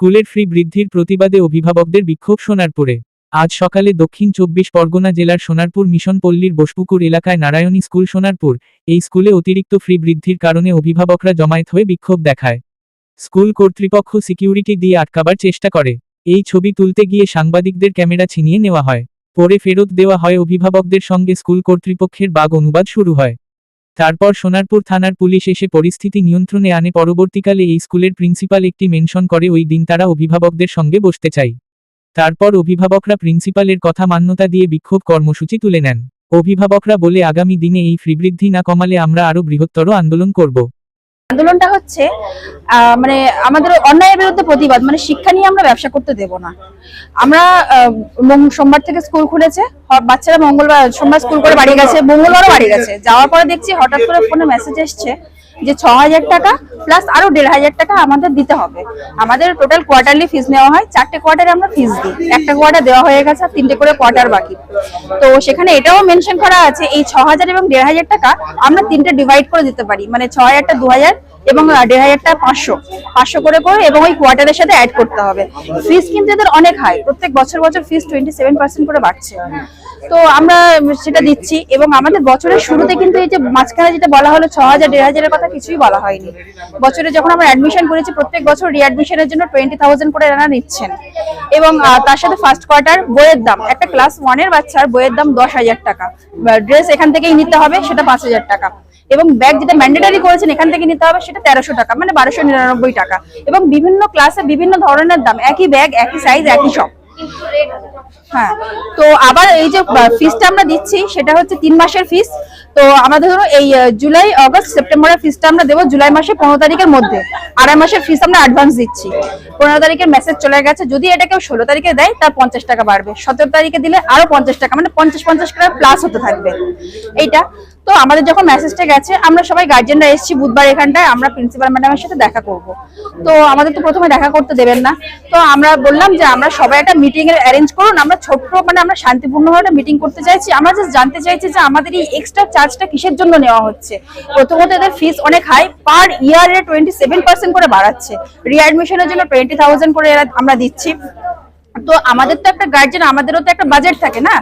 স্কুলের ফি বৃদ্ধির প্রতিবাদে অভিভাবকদের বিক্ষোভ সোনারপুরে। আজ সকালে দক্ষিণ চব্বিশ পরগনা জেলার সোনারপুর মিশন পল্লীর বসপুকুর এলাকায় নারায়ণী স্কুল সোনারপুর, এই স্কুলে অতিরিক্ত ফি বৃদ্ধির কারণে অভিভাবকরা জমায়েত হয়ে বিক্ষোভ দেখায়। স্কুল কর্তৃপক্ষ সিকিউরিটি দিয়ে আটকাবার চেষ্টা করে। এই ছবি তুলতে গিয়ে সাংবাদিকদের ক্যামেরা ছিনিয়ে নেওয়া হয়। পরে ফেরত দেওয়া হয় অভিভাবকদের সঙ্গে স্কুল কর্তৃপক্ষের বাগ অনুবাদ শুরু হয়। তারপর সোনারপুর থানার পুলিশ এসে পরিস্থিতি নিয়ন্ত্রণে আনে। পরবর্তীকালে এই স্কুলের প্রিন্সিপাল একটি মেনশন করে, ওই দিন তারা অভিভাবকদের সঙ্গে বসতে চাই। তারপর অভিভাবকরা প্রিন্সিপালের কথা মান্যতা দিয়ে বিক্ষোভ কর্মসূচি তুলে নেন। অভিভাবকরা বলে, আগামী দিনে এই ফ্রিবৃদ্ধি না কমালে আমরা আরও বৃহত্তর আন্দোলন করব। আন্দোলনটা হচ্ছে মানে আমাদের অন্যায়ের বিরুদ্ধে প্রতিবাদ মানে শিক্ষা নিয়ে আমরা ব্যবসা করতে দেব না। আমরা সোমবার থেকে স্কুল খুলেছে বাচ্চারা মঙ্গলবার, সোমবার স্কুল করে বাড়ি গেছে, মঙ্গলবারও বাড়ি গেছে। যাওয়ার পরে দেখছি হঠাৎ করে ফোনে মেসেজ এসছে যে ছ হাজার টাকা প্লাস আরও দেড় হাজার টাকা আমাদের দিতে হবে। আমাদের টোটাল কোয়ার্টারলি ফিস নেওয়া হয়। চারটে কোয়ার্টারে আমরা ফিস দিই। একটা কোয়ার্টার দেওয়া হয়ে গেছে আর তিনটে করে কোয়ার্টার বাকি। তো সেখানে এটাও মেনশন করা আছে, এই ছ হাজার এবং দেড় হাজার টাকা আমরা তিনটে ডিভাইড করে দিতে পারি। মানে ছ হাজারটা দু হাজার এবং দেড় হাজারটা পাঁচশো। পাঁচশো করে করে এবং ওই কোয়ার্টারের সাথে অ্যাড করতে হবে। ফিস কিন্তু এদের অনেক হাই প্রত্যেক বছর বছর ফিস টোয়েন্টি সেভেন পার্সেন্ট করে বাড়ছে। তো আমরা সেটা দিচ্ছি এবং আমাদের বছরের শুরুতে কিন্তু এই যে মাঝখানে যেটা বলা হলো ছ হাজার, দেড় হাজারের কথা কিছুই বলা হয়নি। বছরে যখন আমরা অ্যাডমিশন করেছি, প্রত্যেক বছর রিঅ্যাডমিশনের জন্য টোয়েন্টি থাউজেন্ড করে এনারা নিচ্ছেন। এবং তার সাথে ফার্স্ট কোয়ার্টার বইয়ের দাম, একটা ক্লাস ওয়ানের বাচ্চার বইয়ের দাম দশ হাজার টাকা। ড্রেস এখান থেকেই নিতে হবে, সেটা পাঁচ হাজার টাকা। এবং ব্যাগ যেটা ম্যান্ডেটারি করেছেন, এখান থেকে নিতে হবে, সেটা তেরোশো টাকা মানে বারোশো নিরানব্বই টাকা। এবং বিভিন্ন ক্লাসে বিভিন্ন ধরনের দাম, একই ব্যাগ একই সাইজ একই সব হ্যাঁ তো আবার এই যে ফিসটা আমরা দিচ্ছি, সেটা হচ্ছে তিন মাসের ফিস তো আমাদের ধরো এই জুলাই আগস্ট সেপ্টেম্বরের ফিসটা আমরা দেবো জুলাই মাসে পনেরো তারিখের মধ্যে। আড়াই মাসের ফিস আমরা অ্যাডভান্স দিচ্ছি। পনেরো তারিখের মেসেজ চলে গেছে, যদি এটা কেউ ষোলো তারিখে দেয়, তার পঞ্চাশ টাকা বাড়বে। সতেরো তারিখে দিলে আরও পঞ্চাশ টাকা মানে পঞ্চাশ পঞ্চাশ টাকা প্লাস হতে থাকবে। এইটা। তো আমাদের যখন মেসেজটা গেছে, আমরা সবাই গার্জেনরা এসেছি বুধবার এখানটায়, আমরা প্রিন্সিপাল ম্যাডামের সাথে দেখা করব। তো আমাদের তো প্রথমে দেখা করতে দেবেন না। তো আমরা বললাম যে, আমরা সবাই একটা মিটিং এর অ্যারেঞ্জ করুন, আমরা ছোট্ট মানে আমরা শান্তিপূর্ণভাবে ভাবে মিটিং করতে চাইছি। আমরা জাস্ট জানতে চাইছি যে আমাদের এই এক্সট্রা চার্জটা কিসের জন্য নেওয়া হচ্ছে। প্রথমত এদের ফিস অনেক হাই পার ইয়ারে টোয়েন্টি সেভেন পার্সেন্ট করে বাড়াচ্ছে। রিঅ্যাডমিশনের জন্য টোয়েন্টি থাউজেন্ড করে আমরা দিচ্ছি। তো আমাদের তো একটা গার্জেন আমাদেরও তো একটা বাজেট থাকে না?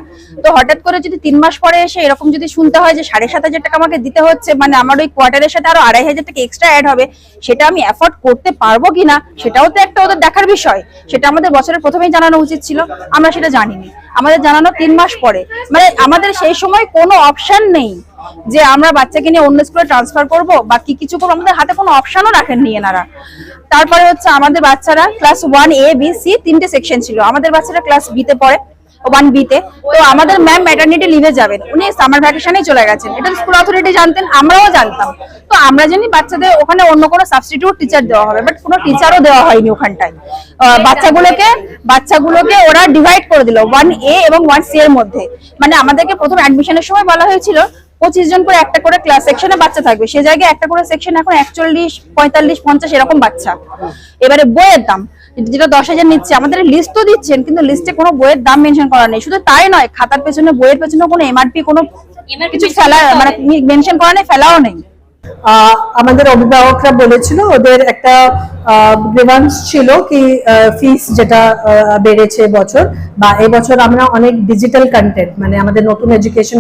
তো হঠাৎ করে যদি তিন মাস পরে এসে এরকম যদি শুনতে হয় যে সাড়ে সাত হাজার টাকা আমাকে দিতে হচ্ছে মানে আমার ওই কোয়ার্টারের সাথে আরও আড়াই হাজার টাকা এক্সট্রা অ্যাড হবে, সেটা আমি অ্যাফোর্ড করতে পারব কিনা? সেটাও তো একটা ওদের দেখার বিষয়। সেটা আমাদের বছরের প্রথমেই জানানো উচিত ছিল, আমরা সেটা জানিনি। আমাদের জানানো তিন মাস পরে। মানে আমাদের সেই সময় কোনো অপশন নেই যে আমরা বাচ্চাকে নিয়ে অন্য স্কুলে ট্রান্সফার করব বা কি কিছু করব, আমাদের হাতে কোনো অপশনও রাখেননি এনারা। তারপরে হচ্ছে আমাদের বাচ্চারা class one A B C তিনটে সেকশন ছিল। আমাদের বাচ্চারা ক্লাস বি তে পড়ে ওয়ান বি তে। আমাদের ম্যাম ম্যাটারনিটি লিভে যাবেন। উনি সামার ভ্যাকেশনে চলে গেছেন। এটা স্কুল অথরিটি জানতেন, আমরাও জানতাম। তো আমরা জানি বাচ্চাদের ওখানে অন্য কোনো সাবস্টিটিউট টিচার দেওয়া হবে বাট কোনো টিচারও দেওয়া হয়নি ওখানটায়। বাচ্চাগুলোকে বাচ্চাগুলোকে ওরা ডিভাইড করে দিল ওয়ান এ এবং ওয়ান সি এর মধ্যে। মানে আমাদেরকে প্রথম অ্যাডমিশনের সময় বলা হয়েছিল পঁচিশ জন করে একটা করে ক্লাস সেকশনে বাচ্চা থাকবে। সে জায়গায় একটা করে সেকশন এখন একচল্লিশ পঁয়তাল্লিশ পঞ্চাশ এরকম বাচ্চা। এবারে বইয়ের দাম। যেটা দশ হাজার নিচ্ছে আমাদের লিস্ট তো দিচ্ছেন কিন্তু লিস্টে কোনো বইয়ের দাম মেনশন করা নেই। শুধু তাই নয় খাতার পেছনে বইয়ের পেছনে কোনো এমআরপি কোনো কিছু ফেলা মানে মেনশন করা নেই ফেলাও নেই। আহ, আমাদের অভিভাবকরা বলেছিল ওদের একটা গ্রিভান্স ছিল কি ফিস যেটা বেড়েছে বছর। বা এবছর আমরা অনেক ডিজিটাল কন্টেন্ট মানে আমাদের নতুন এডুকেশন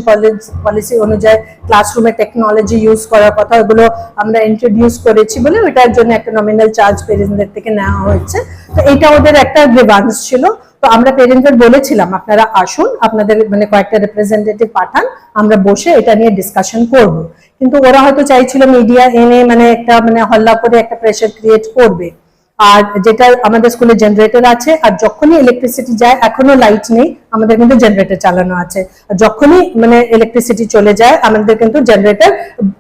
পলিসি অনুযায়ী ক্লাসরুমে টেকনোলজি ইউজ করার কথা, ওগুলো আমরা ইন্ট্রোডিউস করেছি বলে ওইটার জন্য একটা নমিনাল চার্জ পেরেন্টদের থেকে নেওয়া হয়েছে। তো এটা ওদের একটা গ্রিভান্স ছিল। তো আমরা পেরেন্টদের বলেছিলাম, আপনারা আসুন, আপনাদের মানে কয়েকটা রিপ্রেজেন্টেটিভ পাঠান, আমরা বসে এটা নিয়ে ডিসকাশন করব। কিন্তু ওরা হয়তো চাইছিল মিডিয়া এনে মানে একটা মানে হল্লা করে একটা প্রেশার ক্রিয়েট করবে। আর যেটা আমাদের স্কুলে জেনারেটর আছে, আর যখনই ইলেকট্রিসিটি যায়, এখনও লাইট নেই, আমাদের কিন্তু জেনারেটর চালানো আছে। যখনই মানে ইলেকট্রিসিটি চলে যায়, আমাদের কিন্তু জেনারেটর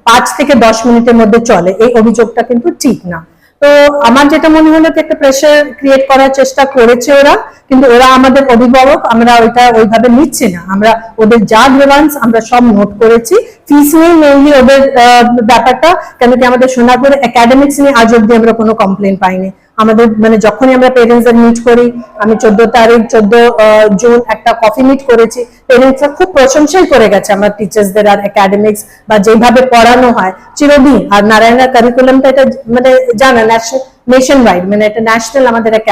পাঁচ থেকে দশ মিনিটের মধ্যে চলে। এই অভিযোগটা কিন্তু ঠিক না। তো আমার যেটা মনে হলো একটা প্রেশার ক্রিয়েট করার চেষ্টা করেছে ওরা, কিন্তু ওরা আমাদের অভিভাবক, আমরা ওইটা ওইভাবে নিচ্ছি না। আমরা ওদের যা গ্রেভান্স আমরা সব নোট করেছি। ফিস নিয়ে মেইনলি ওদের ব্যাপারটা, কেন কি আমাদের সোনাপুর একাডেমিক্স নিয়ে আজ অব্দি আমরা কোনো কমপ্লেন পাইনি। আমাদের মানে যখনই আমরা পেরেন্টসদের মিট করি, আমি চোদ্দ তারিখ, চোদ্দ জুন একটা কফি মিট করেছি। পেরেন্টসরা খুব প্রশংসাই করে গেছে আমার টিচার্সদের আর একাডেমিক্স বা যেভাবে পড়ানো হয়। চিরদিন। আর নারায়ণার কারিকুলামটা এটা মানে জানা ন্যাশনাল নেশন ওয়াইড মানে এটা ন্যাশনাল আমাদের